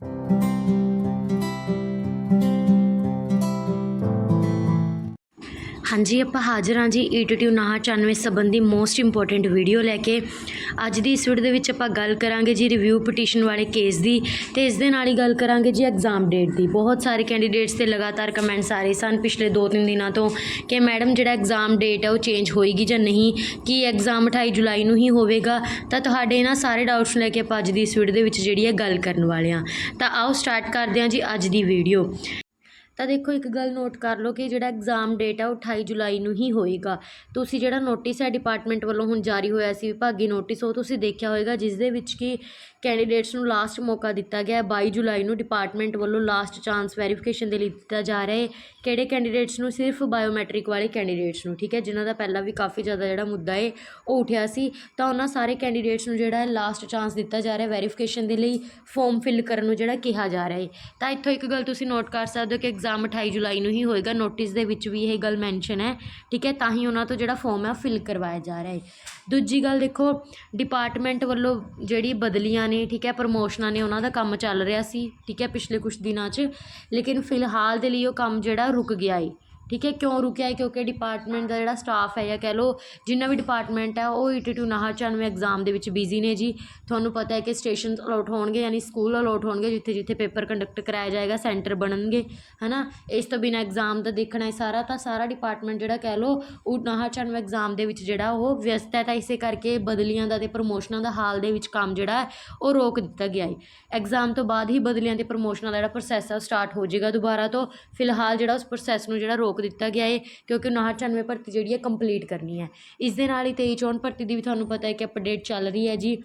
Thank you. ਹਾਂਜੀ, ਆਪਾਂ ਹਾਜ਼ਰ ਹਾਂ ਜੀ E ਈਟੀਟਿਊ 994 ਸੰਬੰਧੀ ਮੋਸਟ ਇੰਪੋਰਟੈਂਟ ਵੀਡੀਓ ਲੈ ਕੇ। ਅੱਜ ਦੀ ਇਸ ਵੀਡੀਓ ਦੇ ਵਿੱਚ ਆਪਾਂ ਗੱਲ ਕਰਾਂਗੇ ਜੀ ਰਿਵਿਊ ਪਟੀਸ਼ਨ ਵਾਲੇ ਕੇਸ ਦੀ ਤੇ ਇਸ ਦੇ ਨਾਲ ਹੀ ਗੱਲ ਕਰਾਂਗੇ ਜੀ ਐਗਜ਼ਾਮ ਡੇਟ ਦੀ। ਬਹੁਤ ਸਾਰੇ ਕੈਂਡੀਡੇਟਸ ਤੇ ਲਗਾਤਾਰ ਕਮੈਂਟਸ ਆ ਰਹੇ ਸਨ ਪਿਛਲੇ 2-3 ਦਿਨਾਂ ਤੋਂ ਕਿ ਮੈਡਮ, ਜਿਹੜਾ ਐਗਜ਼ਾਮ ਡੇਟ ਹੈ ਉਹ ਚੇਂਜ ਹੋਏਗੀ ਜਾਂ ਨਹੀਂ, ਕੀ ਐਗਜ਼ਾਮ 28 ਜੁਲਾਈ ਨੂੰ ਹੀ ਹੋਵੇਗਾ? ਤਾਂ ਤੁਹਾਡੇ ਇਹਨਾਂ ਸਾਰੇ ਡਾਊਟਸ ਲੈ ਕੇ ਆਪਾਂ ਅੱਜ ਦੀ ਇਸ ਵੀਡੀਓ ਦੇ ਵਿੱਚ ਜਿਹੜੀ ਹੈ ਗੱਲ ਕਰਨ ਵਾਲੇ ਹਾਂ। ਤਾਂ ਆਓ ਸਟਾਰਟ ਕਰਦੇ ਹਾਂ ਜੀ ਅੱਜ ਦੀ ਵੀਡੀਓ। ਤਾਂ ਦੇਖੋ ਇੱਕ ਗੱਲ ਨੋਟ ਕਰ ਲਓ ਕਿ ਜਿਹੜਾ ਐਗਜ਼ਾਮ ਡੇਟ ਹੈ ਉਹ 28 ਜੁਲਾਈ ਨੂੰ ਹੀ ਹੋਏਗਾ। ਤੁਸੀਂ ਜਿਹੜਾ ਨੋਟਿਸ ਹੈ ਡਿਪਾਰਟਮੈਂਟ ਵੱਲੋਂ ਹੁਣ ਜਾਰੀ ਹੋਇਆ ਸੀ ਵਿਭਾਗੀ ਨੋਟਿਸ ਉਹ ਤੁਸੀਂ ਦੇਖਿਆ ਹੋਏਗਾ, ਜਿਸ ਦੇ ਵਿੱਚ ਕਿ ਕੈਂਡੀਡੇਟਸ ਨੂੰ ਲਾਸਟ ਮੌਕਾ ਦਿੱਤਾ ਗਿਆ ਹੈ। 22 ਜੁਲਾਈ ਨੂੰ ਡਿਪਾਰਟਮੈਂਟ ਵੱਲੋਂ ਲਾਸਟ ਚਾਂਸ ਵੈਰੀਫਿਕੇਸ਼ਨ ਦੇ ਲਈ ਦਿੱਤਾ ਜਾ ਰਿਹਾ ਹੈ। ਕਿਹੜੇ ਕੈਂਡੀਡੇਟਸ ਨੂੰ? ਸਿਰਫ ਬਾਇਓਮੈਟ੍ਰਿਕ ਵਾਲੇ ਕੈਂਡੀਡੇਟਸ ਨੂੰ, ਠੀਕ ਹੈ? ਜਿਨ੍ਹਾਂ ਦਾ ਪਹਿਲਾਂ ਵੀ ਕਾਫੀ ਜ਼ਿਆਦਾ ਜਿਹੜਾ ਮੁੱਦਾ ਹੈ ਉਹ ਉਠਿਆ ਸੀ। ਤਾਂ ਉਹਨਾਂ ਸਾਰੇ ਕੈਂਡੀਡੇਟਸ ਨੂੰ ਜਿਹੜਾ ਹੈ ਲਾਸਟ ਚਾਂਸ ਦਿੱਤਾ ਜਾ ਰਿਹਾ ਵੈਰੀਫਿਕੇਸ਼ਨ ਦੇ ਲਈ ਫਾਰਮ ਫਿਲ ਕਰਨ ਨੂੰ ਜਿਹੜਾ ਕਿਹਾ ਜਾ ਰਿਹਾ ਹੈ। ਤਾਂ ਇੱਥੋਂ ਇੱਕ ਗੱਲ ਤੁਸੀਂ ਨੋਟ ਕਰ ਸਕਦੇ ਹੋ ਕਿ ਐਗਜ਼ਾਮ 28 ਜੁਲਾਈ ਨੂੰ ਹੀ ਹੋਏਗਾ। ਨੋਟਿਸ ਦੇ ਵਿੱਚ ਵੀ ਇਹ ਗੱਲ ਮੈਂਸ਼ਨ ਹੈ। ਠੀਕ ਹੈ, ਤਾਂ ਹੀ ਉਹਨਾਂ ਤੋਂ ਜਿਹੜਾ ਫਾਰਮ ਹੈ ਫਿਲ ਕਰਵਾਇਆ ਜਾ ਰਿਹਾ ਹੈ। ਦੂਜੀ ਗੱਲ ਦੇਖੋ ਡਿਪਾਰਟਮੈਂਟ ਵੱਲੋਂ ਜਿਹੜੀ ਬਦਲੀਆਂ ਨੇ, ਠੀਕ ਹੈ ਪ੍ਰਮੋਸ਼ਨਾਂ ਨੇ ਉਹਨਾਂ ਦਾ ਕੰਮ ਚੱਲ ਰਿਹਾ ਸੀ, ਠੀਕ ਹੈ, ਪਿਛਲੇ ਕੁਝ ਦਿਨਾਂ 'ਚ। ਲੇਕਿਨ ਫਿਲਹਾਲ ਦੇ ਲਈ ਉਹ ਕੰਮ ਜਿਹੜਾ ਰੁਕ ਗਿਆ ਹੈ ਠੀਕ ਹੈ, ਕਿਉਂ ਰੁਕਿਆ ਹੈ? ਕਿਉਂਕਿ ਡਿਪਾਰਟਮੈਂਟ ਦਾ ਜਿਹੜਾ ਸਟਾਫ ਹੈ ਜਾਂ ਕਹਿ ਲਓ ਜਿੰਨਾ ਵੀ ਡਿਪਾਰਟਮੈਂਟ ਹੈ, ਉਹ ਈ ਟੀ ਟੂ ਐਗਜ਼ਾਮ ਦੇ ਵਿੱਚ ਬਿਜ਼ੀ ਨੇ ਜੀ। ਤੁਹਾਨੂੰ ਪਤਾ ਹੈ ਕਿ ਸਟੇਸ਼ਨ ਅਲੋਟ ਹੋਣਗੇ ਯਾਨੀ ਸਕੂਲ ਅਲੋਟ ਹੋਣਗੇ ਜਿੱਥੇ ਜਿੱਥੇ ਪੇਪਰ ਕੰਡਕਟ ਕਰਾਇਆ ਜਾਏਗਾ ਸੈਂਟਰ ਬਣਨਗੇ, ਹਨਾ? ਇਸ ਤੋਂ ਬਿਨਾਂ ਐਗਜ਼ਾਮ ਦਾ ਦੇਖਣਾ ਹੈ ਸਾਰਾ, ਤਾਂ ਸਾਰਾ ਡਿਪਾਰਟਮੈਂਟ ਜਿਹੜਾ ਕਹਿ ਲਓ, ਉਹ 99 ਐਗਜ਼ਾਮ ਦੇ ਵਿੱਚ ਜਿਹੜਾ ਉਹ ਵਿਅਸਤ ਹੈ, ਤਾਂ ਇਸੇ ਕਰਕੇ ਬਦਲੀਆਂ ਦਾ ਤੇ ਪ੍ਰਮੋਸ਼ਨਾਂ ਦਾ ਹਾਲ ਦੇ ਵਿੱਚ ਕੰਮ ਜਿਹੜਾ ਉਹ ਰੋਕ ਦਿੱਤਾ ਗਿਆ ਹੈ। ਐਗਜ਼ਾਮ ਤੋਂ ਬਾਅਦ ਹੀ ਬਦਲੀਆਂ ਤੇ ਪ੍ਰਮੋਸ਼ਨਾਂ ਦਾ ਜਿਹੜਾ ਪ੍ਰੋਸੈਸ ਹੈ ਸਟਾਰਟ ਹੋ ਜਾਏਗਾ ਦੁਬਾਰਾ ਤੋਂ। ਫਿਲਹਾਲ ਜਿਹੜਾ ਉਸ ਪ੍ਰੋਸੈਸ ਨੂੰ ਜਿਹੜਾ ਰੋਕ ਦਿੱਤਾ ਗਿਆ ਹੈ ਕਿਉਂਕਿ 99 ਭਰਤੀ ਜਿਹੜੀ ਹੈ ਕੰਪਲੀਟ ਕਰਨੀ ਹੈ। ਇਸ ਦੇ ਨਾਲ ਹੀ 23 ਚੋਣ ਭਰਤੀ ਦੀ ਵੀ ਤੁਹਾਨੂੰ ਪਤਾ ਹੈ ਕਿ ਅਪਡੇਟ ਚੱਲ ਰਹੀ ਹੈ ਜੀ।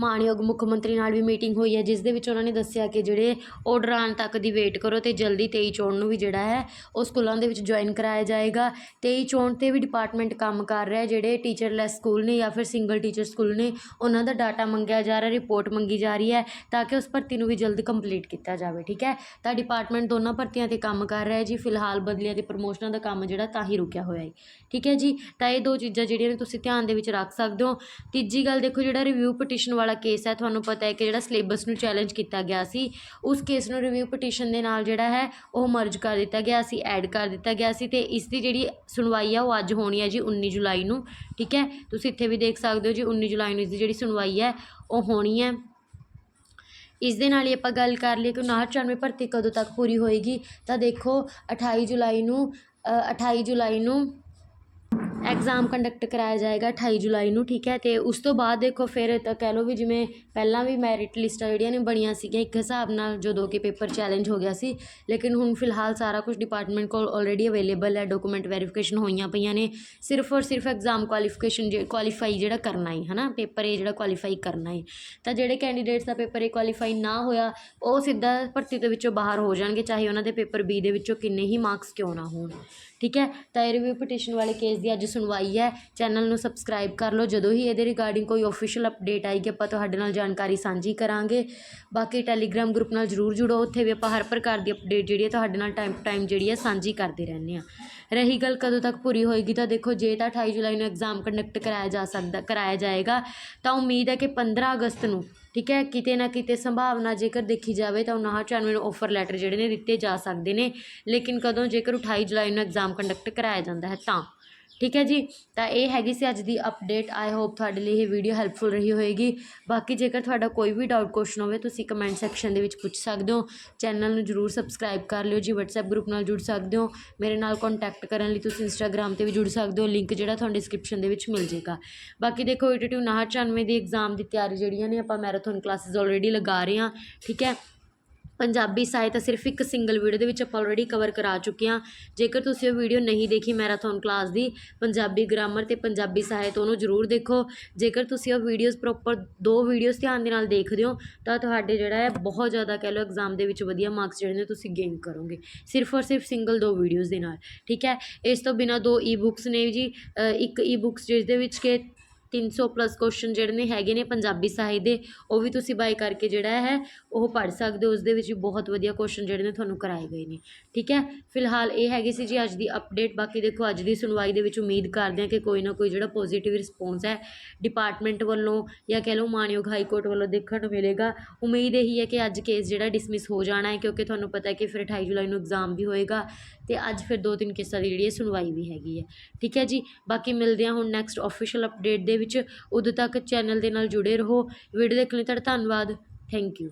ਮਾਣਯੋਗ ਮੁੱਖ ਮੰਤਰੀ ਨਾਲ ਵੀ ਮੀਟਿੰਗ ਹੋਈ ਹੈ, ਜਿਸ ਦੇ ਵਿੱਚ ਉਹਨਾਂ ਨੇ ਦੱਸਿਆ ਕਿ ਜਿਹੜੇ ਆਰਡਰ ਆਉਣ ਤੱਕ ਦੀ ਵੇਟ ਕਰੋ ਅਤੇ ਜਲਦੀ ਤੇਈ ਚੋਣ ਨੂੰ ਵੀ ਜਿਹੜਾ ਹੈ, ਉਹ ਸਕੂਲਾਂ ਦੇ ਵਿੱਚ ਜੁਆਇਨ ਕਰਾਇਆ ਜਾਏਗਾ। 23 ਚੋਣ ਤੇ ਵੀ ਡਿਪਾਰਟਮੈਂਟ ਕੰਮ ਕਰ ਰਿਹਾ ਜਿਹੜੇ ਟੀਚਰਲੈਸ ਸਕੂਲ ਨੇ ਜਾਂ ਫਿਰ ਸਿੰਗਲ ਟੀਚਰ ਸਕੂਲ ਨੇ, ਉਹਨਾਂ ਦਾ ਡਾਟਾ ਮੰਗਿਆ ਜਾ ਰਿਹਾ ਰਿਪੋਰਟ ਮੰਗੀ ਜਾ ਰਹੀ ਹੈ, ਤਾਂ ਕਿ ਉਸ ਭਰਤੀ ਨੂੰ ਵੀ ਜਲਦ ਕੰਪਲੀਟ ਕੀਤਾ ਜਾਵੇ, ਠੀਕ ਹੈ? ਤਾਂ ਡਿਪਾਰਟਮੈਂਟ ਦੋਨਾਂ ਭਰਤੀਆਂ ਤੇ ਕੰਮ ਕਰ ਰਿਹਾ ਹੈ ਜੀ, ਫਿਲਹਾਲ ਬਦਲੀਆਂ ਤੇ ਪ੍ਰਮੋਸ਼ਨਾਂ ਦਾ ਕੰਮ ਜਿਹੜਾ ਤਾਂ ਹੀ ਰੁਕਿਆ ਹੋਇਆ ਹੈ, ਠੀਕ ਹੈ ਜੀ? ਤਾਂ ਇਹ ਦੋ ਚੀਜ਼ਾਂ ਜਿਹੜੀਆਂ ਨੇ ਤੁਸੀਂ ਧਿਆਨ ਦੇ ਵਿੱਚ ਰੱਖ ਸਕਦੇ ਹੋ। ਤੀਜੀ ਗੱਲ ਦੇਖੋ, ਜਿਹੜਾ ਰਿਵਿਊ ਪਟੀਸ਼ਨ ਵਾਲਾ ਕੇਸ ਹੈ ਤੁਹਾਨੂੰ ਪਤਾ ਹੈ ਕਿ ਜਿਹੜਾ ਸਿਲੇਬਸ ਨੂੰ ਚੈਲੰਜ ਕੀਤਾ ਗਿਆ ਸੀ ਉਸ ਕੇਸ ਨੂੰ ਰਿਵਿਊ ਪਟੀਸ਼ਨ ਦੇ ਨਾਲ ਜਿਹੜਾ ਹੈ ਉਹ ਮਰਜ ਕਰ ਦਿੱਤਾ ਗਿਆ ਸੀ ਐਡ ਕਰ ਦਿੱਤਾ ਗਿਆ ਸੀ ਤੇ ਇਸ ਦੀ ਜਿਹੜੀ ਸੁਣਵਾਈ ਆ ਉਹ ਅੱਜ ਹੋਣੀ ਹੈ ਜੀ 19 ਜੁਲਾਈ ਨੂੰ ਠੀਕ ਹੈ? ਤੁਸੀਂ ਇੱਥੇ ਵੀ ਦੇਖ ਸਕਦੇ ਹੋ ਜੀ 19 ਜੁਲਾਈ ਨੂੰ ਇਸ ਦੀ ਜਿਹੜੀ ਸੁਣਵਾਈ ਹੈ ਉਹ ਹੋਣੀ ਹੈ। ਇਸ ਦੇ ਨਾਲ ਹੀ ਆਪਾਂ ਗੱਲ ਕਰ ਲਈਏ ਕਿ 99 ਭਰਤੀ ਕਦੋਂ ਤੱਕ ਪੂਰੀ ਹੋਏਗੀ ਤਾਂ ਦੇਖੋ 28 ਜੁਲਾਈ ਨੂੰ ਅ, 28 ਜੁਲਾਈ ਨੂੰ ਐਗਜ਼ਾਮ ਕੰਡਕਟ ਕਰਾਇਆ ਜਾਏਗਾ 28 ਜੁਲਾਈ ਨੂੰ, ਠੀਕ ਹੈ? ਤੇ ਉਸ ਤੋਂ ਬਾਅਦ ਦੇਖੋ ਫਿਰ ਤਾਂ ਕਹਿ ਲਓ ਵੀ ਜਿਵੇਂ ਪਹਿਲਾਂ ਵੀ ਮੈਰਿਟ ਲਿਸਟਾਂ ਜਿਹੜੀਆਂ ਨੇ ਬਣੀਆਂ ਸੀਗੀਆਂ ਇੱਕ ਹਿਸਾਬ ਨਾਲ ਜਦੋਂ ਕਿ ਪੇਪਰ ਚੈਲੰਜ ਹੋ ਗਿਆ ਸੀ, ਲੇਕਿਨ ਹੁਣ ਫਿਲਹਾਲ ਸਾਰਾ ਕੁਝ ਡਿਪਾਰਟਮੈਂਟ ਕੋਲ ਆਲਰੇਡੀ ਅਵੇਲੇਬਲ ਹੈ ਡਾਕੂਮੈਂਟ ਵੈਰੀਫਿਕੇਸ਼ਨ ਹੋਈਆਂ ਪਈਆਂ ਨੇ, ਸਿਰਫ ਔਰ ਸਿਰਫ ਐਗਜ਼ਾਮ ਕੁਆਲੀਫਿਕੇਸ਼ਨ ਜੇ ਕੁਆਲੀਫਾਈ ਜਿਹੜਾ ਕਰਨਾ ਹੈ, ਹਨਾ? ਪੇਪਰ ਇਹ ਜਿਹੜਾ ਕੁਆਲੀਫਾਈ ਕਰਨਾ ਹੈ। ਤਾਂ ਜਿਹੜੇ ਕੈਂਡੀਡੇਟਸ ਦਾ ਪੇਪਰ ਇਹ ਕੁਆਲੀਫਾਈ ਨਾ ਹੋਇਆ, ਉਹ ਸਿੱਧਾ ਭਰਤੀ ਦੇ ਵਿੱਚੋਂ ਬਾਹਰ ਹੋ ਜਾਣਗੇ, ਚਾਹੇ ਉਹਨਾਂ ਦੇ ਪੇਪਰ ਬੀ ਦੇ ਵਿੱਚੋਂ ਕਿੰਨੇ ਹੀ ਮਾਰਕਸ ਕਿਉਂ ਨਾ ਹੋਣ, ਠੀਕ ਹੈ? ਤਾਂ ਇਹ ਰਿਵਿਊ ਪਟੀਸ਼ਨ ਵਾਲੇ ਕੇਸ ਦੀ ਅੱਜ ਸੁਣਵਾਈ ਹੈ ਚੈਨਲ ਨੂੰ ਸਬਸਕ੍ਰਾਈਬ ਕਰ ਲਓ। ਜਦੋਂ ਹੀ ਇਹਦੇ ਰਿਗਾਰਡਿੰਗ ਕੋਈ ਅਫੀਸ਼ੀਅਲ ਅਪਡੇਟ ਆਏਗੀ, ਆਪਾਂ ਤੁਹਾਡੇ ਨਾਲ ਜਾਣਕਾਰੀ ਸਾਂਝੀ ਕਰਾਂਗੇ। ਬਾਕੀ ਟੈਲੀਗ੍ਰਾਮ ਗਰੁੱਪ ਨਾਲ ਜਰੂਰ ਜੁੜੋ। ਉੱਥੇ ਵੀ ਆਪਾਂ ਹਰ ਪ੍ਰਕਾਰ ਦੀ ਅਪਡੇਟ ਜਿਹੜੀ ਹੈ, ਤੁਹਾਡੇ ਨਾਲ ਟਾਈਮ ਟੂ ਟਾਈਮ ਜਿਹੜੀ ਹੈ, ਸਾਂਝੀ ਕਰਦੇ ਰਹਿੰਦੇ ਹਾਂ। ਰਹੀ ਗੱਲ ਕਦੋਂ ਤੱਕ ਪੂਰੀ ਹੋਏਗੀ? ਤਾਂ ਦੇਖੋ, ਜੇ ਤਾਂ 28 ਜੁਲਾਈ ਨੂੰ ਐਗਜ਼ਾਮ ਕੰਡਕਟ ਕਰਾਇਆ ਜਾ ਸਕਦਾ, ਕਰਾਇਆ ਜਾਏਗਾ, ਤਾਂ ਉਮੀਦ ਹੈ ਕਿ 15 ਅਗਸਤ ਨੂੰ, ਠੀਕ ਹੈ? ਕਿਤੇ ਨਾ ਕਿਤੇ ਸੰਭਾਵਨਾ ਜੇਕਰ ਦੇਖੀ ਜਾਵੇ, ਤਾਂ 99 ਨੂੰ ਆਫਰ ਲੈਟਰ ਜਿਹੜੇ ਨੇ ਦਿੱਤੇ ਜਾ ਸਕਦੇ ਨੇ। ਲੇਕਿਨ ਕਦੋਂ ਜੇਕਰ 28 ਜੁਲਾਈ ਨੂੰ ਐਗਜ਼ਾਮ ਕੰਡਕਟ ਕਰਾਇਆ ਜਾਂਦਾ ਹੈ, ਤਾਂ, ਠੀਕ ਹੈ ਜੀ? ਤਾਂ ਇਹ ਹੈਗੀ ਸੀ ਅੱਜ ਦੀ ਅਪਡੇਟ ਆਈ ਹੋਪ ਤੁਹਾਡੇ ਲਈ ਇਹ ਵੀਡੀਓ ਹੈਲਪਫੁਲ ਰਹੀ ਹੋਏਗੀ। ਬਾਕੀ ਜੇਕਰ ਤੁਹਾਡਾ ਕੋਈ ਵੀ ਡਾਊਟ ਕੁਐਸਚਨ ਹੋਵੇ, ਤੁਸੀਂ ਕਮੈਂਟ ਸੈਕਸ਼ਨ ਦੇ ਵਿੱਚ ਪੁੱਛ ਸਕਦੇ ਹੋ। ਚੈਨਲ ਨੂੰ ਜਰੂਰ ਸਬਸਕ੍ਰਾਈਬ ਕਰ ਲਿਓ ਜੀ। WhatsApp ਗਰੁੱਪ ਨਾਲ ਜੁੜ ਸਕਦੇ ਹੋ। ਮੇਰੇ ਨਾਲ ਕੰਟੈਕਟ ਕਰਨ ਲਈ ਤੁਸੀਂ Instagram ਤੇ ਵੀ ਜੁੜ ਸਕਦੇ ਹੋ। ਲਿੰਕ ਜਿਹੜਾ ਤੁਹਾਨੂੰ ਡਿਸਕ੍ਰਿਪਸ਼ਨ ਦੇ ਵਿੱਚ ਮਿਲ ਜਾਏਗਾ। ਬਾਕੀ ਦੇਖੋ ਈਟੀਟੂ 994 ਦੀ ਐਗਜ਼ਾਮ ਦੀ ਤਿਆਰੀ ਜਿਹੜੀਆਂ ਨੇ, ਆਪਾਂ ਮੈਰਾਥਨ ਕਲਾਸਿਸ ਆਲਰੇਡੀ ਲਗਾ ਰਹੇ ਹਾਂ, ਠੀਕ ਹੈ? ਪੰਜਾਬੀ ਸਾਹਿਤ ਸਿਰਫ ਇੱਕ ਸਿੰਗਲ ਵੀਡੀਓ ਦੇ ਵਿੱਚ ਆਪਾਂ ਆਲਰੇਡੀ ਕਵਰ ਕਰਾ ਚੁੱਕੇ ਹਾਂ। ਜੇਕਰ ਤੁਸੀਂ ਉਹ ਵੀਡੀਓ ਨਹੀਂ ਦੇਖੀ ਮੈਰਾਥਨ ਕਲਾਸ ਦੀ, ਪੰਜਾਬੀ ਗ੍ਰਾਮਰ ਤੇ ਪੰਜਾਬੀ ਸਾਹਿਤ ਉਹਨੂੰ ਜ਼ਰੂਰ ਦੇਖੋ। ਜੇਕਰ ਤੁਸੀਂ ਉਹ ਵੀਡੀਓਜ਼ ਪ੍ਰੋਪਰ ਦੋ ਵੀਡੀਓਜ਼ ਧਿਆਨ ਦੇ ਨਾਲ ਦੇਖਦੇ ਹੋ, ਤਾਂ ਤੁਹਾਡੇ ਜਿਹੜਾ ਹੈ ਬਹੁਤ ਜ਼ਿਆਦਾ ਕਹਿ ਲਓ ਐਗਜ਼ਾਮ ਦੇ ਵਿੱਚ ਵਧੀਆ ਮਾਰਕਸ ਜਿਹੜੇ ਨੇ ਤੁਸੀਂ ਗੇਨ ਕਰੋਗੇ। ਸਿਰਫ ਔਰ ਸਿਰਫ ਸਿੰਗਲ ਦੋ ਵੀਡੀਓਜ਼ ਦੇ ਨਾਲ, ਠੀਕ ਹੈ? ਇਸ ਤੋਂ ਬਿਨਾ ਦੋ ਈ ਬੁੱਕਸ ਨੇ ਜੀ। ਇੱਕ ਈ ਬੁੱਕਸ ਜਿਸ ਦੇ ਵਿੱਚ ਕਿ 300 ਪਲੱਸ ਕੁਐਸਚਨ ਜਿਹੜੇ ਨੇ ਹੈਗੇ ਨੇ ਪੰਜਾਬੀ ਸਾਹਿਤ ਦੇ, ਉਹ ਵੀ ਤੁਸੀਂ ਬਾਈ ਕਰਕੇ ਜਿਹੜਾ ਹੈ, ਉਹ ਪੜ੍ਹ ਸਕਦੇ ਹੋ। ਉਸ ਦੇ ਵਿੱਚ ਵੀ ਬਹੁਤ ਵਧੀਆ ਕੁਐਸਚਨ ਜਿਹੜੇ ਨੇ ਤੁਹਾਨੂੰ ਕਰਾਏ ਗਏ ਨੇ। ਠੀਕ ਹੈ? ਫਿਲਹਾਲ ਇਹ ਹੈਗੀ ਸੀ ਜੀ ਅੱਜ ਦੀ ਅਪਡੇਟ ਬਾਕੀ ਦੇਖੋ, ਅੱਜ ਦੀ ਸੁਣਵਾਈ ਦੇ ਵਿੱਚ ਉਮੀਦ ਕਰਦੇ ਹਾਂ ਕਿ ਕੋਈ ਨਾ ਕੋਈ ਜਿਹੜਾ ਪੋਜ਼ਿਟਿਵ ਰਿਸਪੌਂਸ ਹੈ ਡਿਪਾਰਟਮੈਂਟ ਵੱਲੋਂ ਜਾਂ ਕਹਿ ਲਓ ਮਾਨਯੋਗ ਹਾਈ ਕੋਰਟ ਵੱਲੋਂ ਦੇਖਣ ਨੂੰ ਮਿਲੇਗਾ। ਉਮੀਦ ਇਹੀ ਹੈ ਕਿ ਅੱਜ ਕੇਸ ਜਿਹੜਾ ਡਿਸਮਿਸ ਹੋ ਜਾਣਾ ਹੈ, ਕਿਉਂਕਿ ਤੁਹਾਨੂੰ ਪਤਾ ਹੈ ਕਿ ਫਿਰ 28 ਜੁਲਾਈ ਨੂੰ ਐਗਜ਼ਾਮ ਵੀ ਹੋਏਗਾ ਤੇ ਅੱਜ ਫਿਰ ਦੋ ਤਿੰਨ ਕੇਸਾਂ ਦੀ ਜਿਹੜੀ ਹੈ ਸੁਣਵਾਈ ਵੀ ਹੈਗੀ ਹੈ। ਠੀਕ ਹੈ ਜੀ? ਬਾਕੀ ਮਿਲਦੇ ਹਾਂ ਹੁਣ ਨੈਕਸਟ ਆਫੀਸ਼ੀਅਲ ਅਪਡੇਟ ਦੇ ਵਿੱਚ ਉਦੋਂ ਤੱਕ ਚੈਨਲ ਦੇ ਨਾਲ ਜੁੜੇ ਰਹੋ। ਵੀਡੀਓ ਦੇਖਣ ਲਈ ਤੁਹਾਡਾ ਧੰਨਵਾਦ। Thank you.